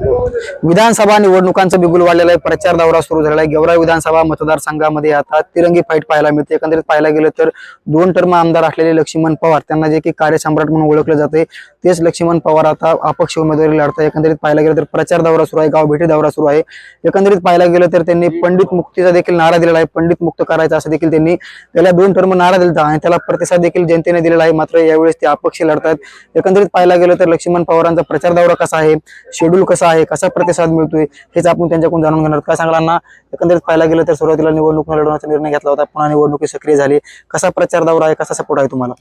विधानसभा निवडणुकांचा बिगुल वाढलेला आहे. प्रचार दौरा सुरू झालेला आहे. गेवराई विधानसभा मतदारसंघामध्ये आता तिरंगी फाईट पाहायला मिळते. एकंदरीत पाहायला गेलं तर दोन टर्म आमदार असलेले लक्ष्मण पवार त्यांना जे की कार्यसम्राट म्हणून ओळखलं जाते तेच लक्ष्मण पवार आता अपक्ष उमेदवारी लढतात एकंदरीत पाहायला गेलं तर प्रचार दौरा सुरू आहे गाव भेटी दौरा सुरू आहे. एकंदरीत पाहायला गेलं तर त्यांनी पंडित मुक्तीचा देखील नारा दिलेला आहे. पंडित मुक्त करायचा असं देखील त्यांनी गेल्या दोन टर्म नारा दिला आणि त्याला प्रतिसाद देखील जनतेने दिलेला आहे. मात्र यावेळेस ते अपक्ष लढतात एकंदरीत पाहायला गेलं तर लक्ष्मण पवारांचा प्रचार दौरा कसा आहे? शेड्यूल कसा आहे कसा प्रतिसाद मिळतोय हेच आपण त्यांच्याकडून जाणून घेणार काय सांगणार ना एकंदरीत पाहायला गेलं तर सुरुवातीला निवडणूक लढवण्याचा निर्णय घेतला होता पुन्हा निवडणुकी सक्रिय झाली. कसा प्रचार दौरा आहे कसा सपोर्ट आहे तुम्हाला?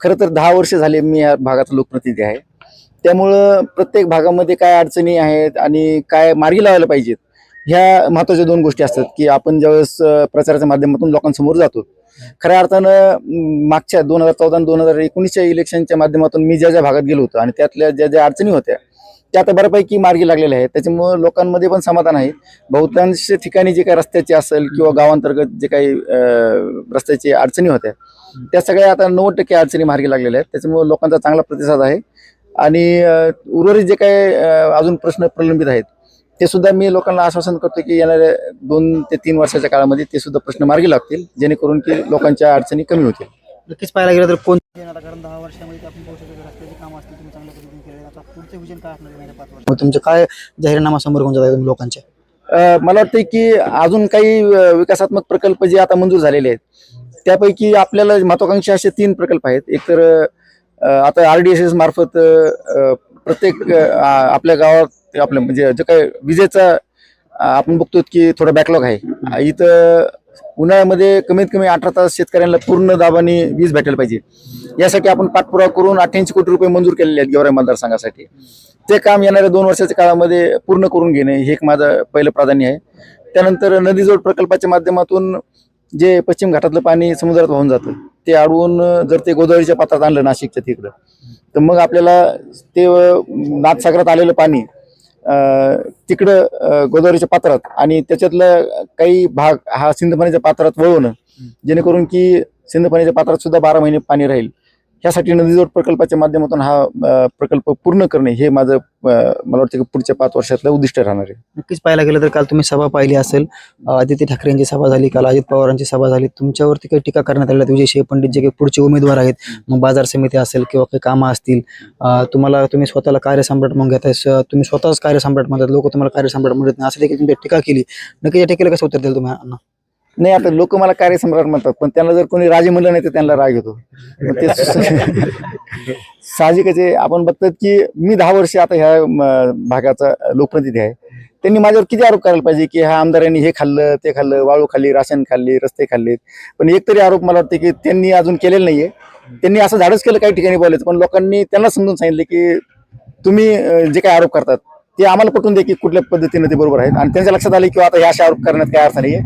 खरं तर दहा वर्ष झाले मी या भागाचा लोकप्रतिनिधी आहे. त्यामुळं प्रत्येक भागामध्ये काय अडचणी आहेत आणि काय मार्गी लावायला पाहिजेत ह्या महत्त्वाच्या दोन गोष्टी असतात की आपण ज्यावेळेस प्रचाराच्या माध्यमातून लोकांसमोर जातो खऱ्या अर्थानं मागच्या दोन हजार चौदा दोन हजार एकोणीसच्या इलेक्शनच्या माध्यमातून मी ज्या ज्या भागात गेलो होतो आणि त्यातल्या ज्या ज्या अडचणी होत्या त्या आता बऱ्यापैकी मार्गी लागलेल्या आहेत. त्याच्यामुळं लोकांमध्ये पण समाधान आहे. बहुतांश ठिकाणी जे काही रस्त्याचे असेल किंवा गावांतर्गत जे काही रस्त्याची अडचणी होत्या त्या सगळ्या आता नव्वद टक्के अडचणी मार्गी लागलेल्या आहेत. त्याच्यामुळे लोकांचा चांगला प्रतिसाद आहे. आणि उर्वरित जे काही अजून प्रश्न प्रलंबित आहेत ते सुद्धा मी लोकांना आश्वासन करतो की येणाऱ्या दोन ते तीन वर्षाच्या काळामध्ये ते सुद्धा प्रश्न मार्गी लागतील जेणेकरून की लोकांच्या अडचणी कमी होतील. नक्कीच पाहायला गेलं तर कोण दहा वर्षामध्ये आपण पाहू शकतो रस्त्याची कामं असतील तुम्ही चांगल्या पद्धतीने केले आता पुढचं विजन काय असणार येणाऱ्या पाच वर्षात? तुमचं काय जाहीरनामा समोर घेऊन जाता तुम्ही लोकांच्या अ, मला वाटतं की अजून काही अ, विकासात्मक प्रकल्प जे आता मंजूर झालेले आहेत त्यापैकी आपल्याला महत्वाकांक्षी असे तीन प्रकल्प आहेत. एक तर अ, आता आर डी एस एस मार्फत अ, प्रत्येक अ, आ- आपल्या गावात आपलं म्हणजे जे काही विजेचा अ, आपण बघतो की थोडा बॅकलॉग आहे. इथं उन्हाळ्यामध्ये कमीत कमी अठरा तास शेतकऱ्यांना पूर्ण दाबाने वीज भेटायला पाहिजे. यासाठी आपण पाठपुरावा करून अठ्ठ्याऐंशी कोटी रुपये मंजूर केलेले आहेत गेवराई मतदारसंघासाठी ते काम येणाऱ्या दोन वर्षाच्या काळामध्ये पूर्ण करून घेणे हे एक माझं पहिलं प्राधान्य आहे. त्यानंतर नदीजोड प्रकल्पाच्या माध्यमातून जे पश्चिम घाटातलं पाणी समुद्रात वाहून जातं ते अडवून जर ते गोदावरीच्या पात्रात आणलं नाशिकच्या तिकडं तर मग आपल्याला ते नाथसागरात आलेलं पाणी तिकडं गोदावरीच्या पात्रात आणि त्याच्यातलं काही भाग हा सिंधपाण्याच्या पात्रात वळवणं जेणेकरून की सिंधपाण्याच्या पात्रात सुद्धा बारा महिने पाणी राहील. ह्यासाठी नदीजोड प्रकल्पाच्या माध्यमातून हा प्रकल्प पूर्ण करणे हे माझं मला वाटतं की पुढच्या पाच वर्षातलं उद्दिष्ट राहणार आहे. नक्कीच पाहायला गेलं तर काल तुम्ही सभा पाहिली असेल. आदित्य ठाकरेंची सभा झाली काल अजित पवारांची सभा झाली. तुमच्यावरती काही टीका करण्यात आली विजय शेह पंडित जे काही पुढचे उमेदवार आहेत मग बाजार समिती असेल किंवा काही कामं असतील तुम्हाला तुम्ही स्वतःला कार्यसम्राट म्हणून घेताय तुम्ही स्वतःच कार्यसम्राट म्हणतात लोक तुम्हाला कार्यसम्राट म्हणत नाही. असं देखील तुम्ही टीका केली. नक्की या टीकेला कसं उत्तर द्याल तुम्ही अण्णा? नाही आता लोक मला कार्यसम्राट म्हणतात पण त्यांना जर कोणी राजे म्हणलं नाही तर त्यांना राग येतो. ते साहजिकच आहे. आपण बघतात की मी दहा वर्ष आता ह्या भागाचा लोकप्रतिनिधी आहे. त्यांनी माझ्यावर किती आरोप करायला पाहिजे की ह्या आमदारांनी हे खाल्लं ते खाल्लं वाळू खाल्ली राशन खाल्ली रस्ते खाल्लेत. पण एक तरी आरोप मला वाटते की त्यांनी अजून केलेला नाहीये. त्यांनी असं धाडस केलं काही ठिकाणी बोलायचं पण लोकांनी त्यांना समजून सांगितलं की तुम्ही जे काही आरोप करतात ते आम्हाला पटवून द्या की कुठल्या पद्धतीने ते बरोबर आहेत. आणि त्यांच्या लक्षात आले की आता हे असे आरोप करण्यात काय अर्थ नाहीये.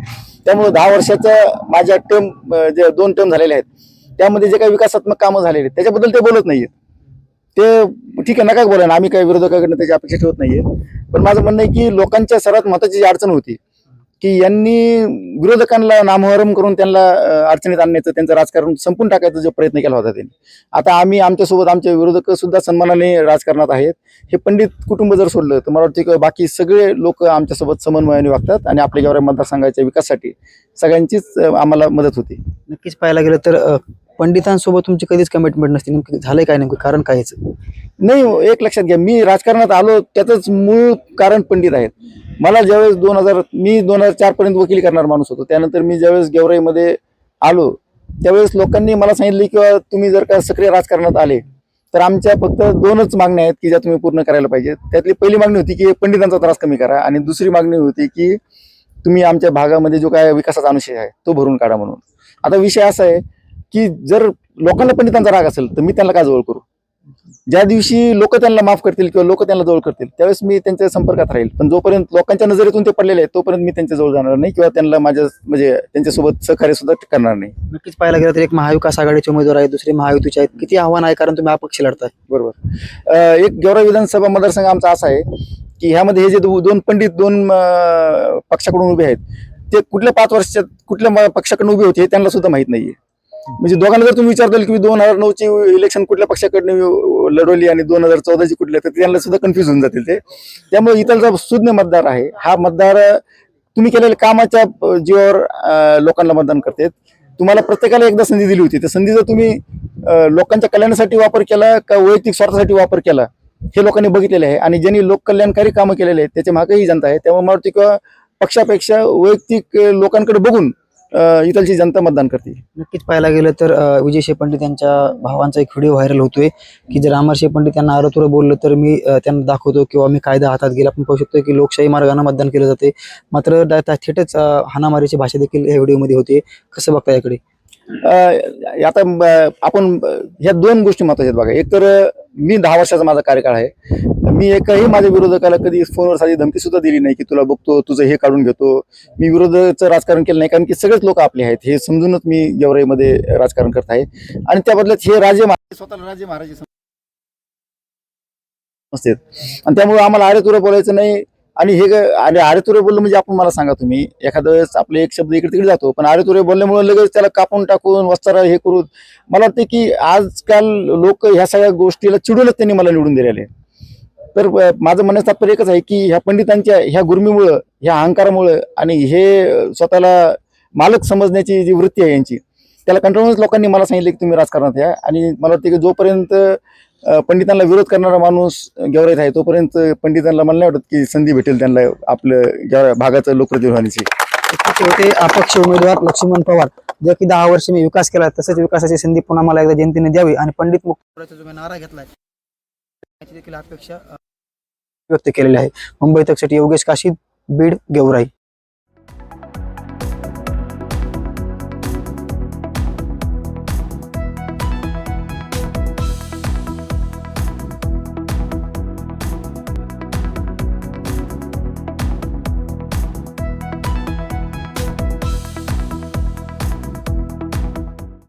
त्यामुळे दहा वर्षाचं माझ्या टर्म जे दोन टर्म झालेले आहेत त्यामध्ये जे काही विकासात्मक कामं झालेली आहेत त्याच्याबद्दल ते बोलत नाहीयेत. ते ठीक आहे नका बोला आम्ही काही विरोधकाकडनं त्याची अपेक्षा ठेवत नाहीये. पण माझं म्हणणं आहे की लोकांच्या सर्वात महत्वाची जी अडचण होती की यांनी विरोधकांना नामोहरम करून त्यांना अडचणीत आणण्याचं त्यांचं राजकारण संपून टाकायचा जो प्रयत्न केला होता त्यांनी. आता आम्ही आमच्यासोबत आमचे विरोधक सुद्धा सन्मानाने राजकारणात आहेत. हे पंडित कुटुंब जर सोडलं तर मला वाटतं की बाकी सगळे लोक आमच्यासोबत समन्वयाने वागतात आणि आपल्या गेवराई मतदारसंघाच्या विकासासाठी सगळ्यांचीच आम्हाला मदत होती. नक्कीच पाहायला गेलं तर पंडितांसोबत तुमची कधीच कमिटमेंट नसते. नेमकं झालंय काय नेमकं? कारण काय याचं? नाही एक लक्षात घ्या. मी राजकारणात आलो त्याचंच मूळ कारण पंडित आहेत. मला ज्यावेळेस दोन हजार मी दोन हजार चार पर्यंत वकिली करणार माणूस होतो. त्यानंतर मी ज्यावेळेस गेवराईमध्ये आलो त्यावेळेस लोकांनी मला सांगितले की तुम्ही जर का सक्रिय राजकारणात आले तर आमच्या फक्त दोनच मागण्या आहेत की ज्या तुम्ही पूर्ण करायला पाहिजे त्यातली पहिली मागणी होती की पंडितांचा त्रास कमी करा. आणि दुसरी मागणी होती की तुम्ही आमच्या भागामध्ये जो काय विकासाचा अनुशय आहे तो भरून काढा म्हणून. आता विषय असा आहे की जर लोकांना पंडितांचा राग असेल तर मी त्यांना का जवळ करू? ज्या दिवशी लोक त्यांना माफ करतील किंवा लोक त्यांना जवळ करतील त्यावेळेस मी त्यांच्या संपर्कात राहील. पण जोपर्यंत लोकांच्या नजरेतून ते पडलेले आहेत तोपर्यंत मी त्यांच्या जवळ जाणार नाही किंवा त्यांना माझ्या म्हणजे त्यांच्यासोबत सहकार्य सुद्धा करणार नाही. नक्कीच पाहायला गेलं तर एक महाविकास आघाडीचे उमेदवार आहेत दुसरे महायुतीचे आहेत. किती आव्हान आहे कारण तुम्ही अपक्ष लढताय. बरोबर. एक गेवरा विधानसभा मतदारसंघ आमचा असा आहे की ह्यामध्ये हे जे दोन पंडित दोन पक्षाकडून उभे आहेत ते कुठल्या पाच वर्षात कुठल्या पक्षाकडून उभे होते हे त्यांना सुद्धा माहीत नाहीये. म्हणजे दोघांना जर तुम्ही विचारताल की दोन हजार नऊची इलेक्शन कुठल्या पक्षाकडनं लढवली आणि दोन हजार चौदाची कुठल्या तर त्यांना सुद्धा कन्फ्युज होऊन जातील ते. त्यामुळे इथलचा सुज्ञ मतदार आहे. हा मतदार तुम्ही केलेल्या कामाच्या जीवावर लोकांना मतदान करते. तुम्हाला प्रत्येकाला एकदा संधी दिली होती. तर संधीचा तुम्ही लोकांच्या कल्याणासाठी वापर केला का वैयक्तिक स्वार्थासाठी वापर केला हे लोकांनी बघितलेले आहे. आणि ज्यांनी लोक कल्याणकारी कामं केलेले आहेत त्याच्या मागेही जनता आहे. त्यामुळे मला वाटतं किंवा पक्षापेक्षा वैयक्तिक लोकांकडे बघून इथलची जनता मतदान करते. नक्कीच पाहायला गेलं तर विजय शेपंडित यांच्या भावांचा एक व्हिडिओ व्हायरल होतोय की जर अमर शेपंडित त्यांना आरोतुर बोललं तर मी त्यांना दाखवतो किंवा मी कायदा हातात घेईल. आपण पाहू शकतो की लोकशाही मार्गाने मतदान केलं जाते. मात्र थेटच अं, हाणामारीची भाषा देखील या व्हिडिओमध्ये होते. कसं बघता याकडे? आता आपण ह्या दोन गोष्टी महत्त्वाच्या बघा. एक तर मी दहा वर्षाचा माझा कार्यकाळ आहे. मी एकही माझ्या विरोधकाला कधी फोनवर साधी धमकी सुद्धा दिली नाही की तुला बघतो तुझं हे काढून घेतो. मी विरोधाचं राजकारण केलं नाही कारण की सगळेच लोक आपले आहेत. हे समजूनच मी गेवराईमध्ये राजकारण करत आहे. आणि त्या बदल्यात हे राजे महाराज स्वतःला राजे महाराज असतात आणि त्यामुळे आम्हाला आरे तुरे बोलायचं नाही. आणि हे ग- आणि आरेतुरे बोललं म्हणजे आपण मला सांगा तुम्ही. एखादं आपले एक शब्द इकडे तिकडे जातो पण आरेतुरे बोलल्यामुळे लगेच त्याला कापून टाकून वस्तारा हे करून मला वाटते की आजकाल लोक ह्या सगळ्या गोष्टीला चिडूनच त्यांनी मला निवडून दिलेले. तर माझं म्हणण्याचं तात्पर्य एकच आहे की ह्या पंडितांच्या ह्या गुर्मीमुळं ह्या अहंकारामुळं आणि हे स्वतःला मालक समजण्याची जी वृत्ती आहे यांची त्याला कंटाळूनच लोकांनी मला सांगितलं की तुम्ही राजकारणात या. आणि मला वाटतं की जोपर्यंत पंडितांना विरोध करणारा माणूस गेवराईत आहे तोपर्यंत पंडितांना मला नाही वाटत की संधी भेटेल त्यांना आपलं गेवरा- भागाचं लोकप्रतिनिधी होण्याची. होते अपक्ष उमेदवार लक्ष्मण पवार. जे की दहा वर्ष मी विकास केला तसंच विकासाची संधी पुन्हा मला एकदा जयंतीने द्यावी आणि पंडित मुक्त जो मी नारा घेतलाय देखील अपेक्षा व्यक्त केलेली आहे. मुंबई तकसाठी योगेश काशी बीड गेवराई.